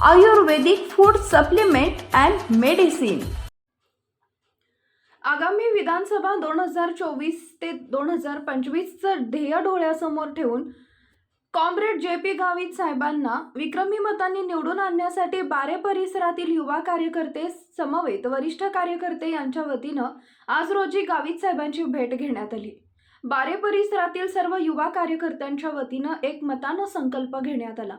Ayurvedic food supplement and medicine आगामी विधानसभा दोन हजार चोवीस ते दोन हजार पंचवीसचं ध्येय डोळ्यासमोर ठेवून कॉम्रेड जे पी गावित साहेबांना विक्रमी मतांनी निवडून आणण्यासाठी बारे परिसरातील युवा कार्यकर्ते समवेत वरिष्ठ कार्यकर्ते यांच्या वतीनं आज रोजी गावित साहेबांची भेट घेण्यात आली. बारे परिसरातील सर्व युवा कार्यकर्त्यांच्या वतीनं एक मतानं संकल्प घेण्यात आला.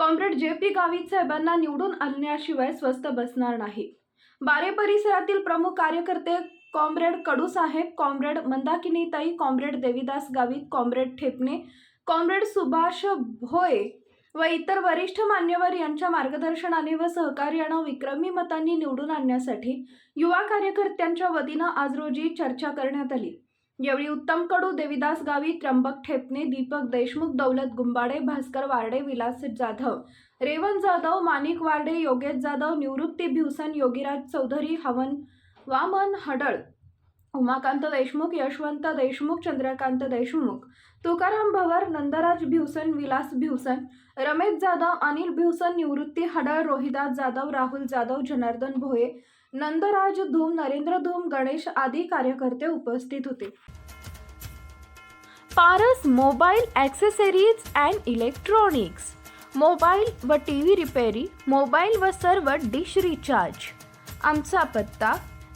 कॉम्रेड जे पी गावित साहेबांना निवडून आणण्याशिवाय स्वस्त बसणार नाही. बारे परिसरातील प्रमुख कार्यकर्ते कॉम्रेड कडूसाहेब comrade मंदाकिनीताई comrade Devidas Gavit comrade Thepane comrade Subhash Bhoye व इतर वरिष्ठ मान्यवर यांच्या मार्गदर्शनाने व सहकार्यानं विक्रमी मतांनी निवडून आणण्यासाठी युवा कार्यकर्त्यांच्या वतीनं आज रोजी चर्चा करण्यात आली. यावेळी उत्तम कडू देविदास गावी त्र्यंबक ठेपणे दीपक देशमुख दौलत गुंबाडे भास्कर वार्डे विलास जाधव रेवण जाधव माणिक वार्डे योगेश जाधव निवृत्ती भिवसन योगीराज चौधरी हवन वामन हडळ उमाकांत देशमुख यशवंत देशमुख चंद्रकांत देशमुख तुकाराम भवर नंदराज भिवसन विलास भिवसन रमेश जाधव अनिल भिवसन निवृत्ती हडळ रोहिदास जाधव राहुल जाधव जनार्दन भोये नंदराज धूम नरेंद्र धूम गणेश आदी कार्यकर्ते उपस्थित होते. Paras mobile accessories and electronics mobile व टी व्ही रिपेरी मोबाईल व सर्व डिश रिचार्ज. आमचा पत्ता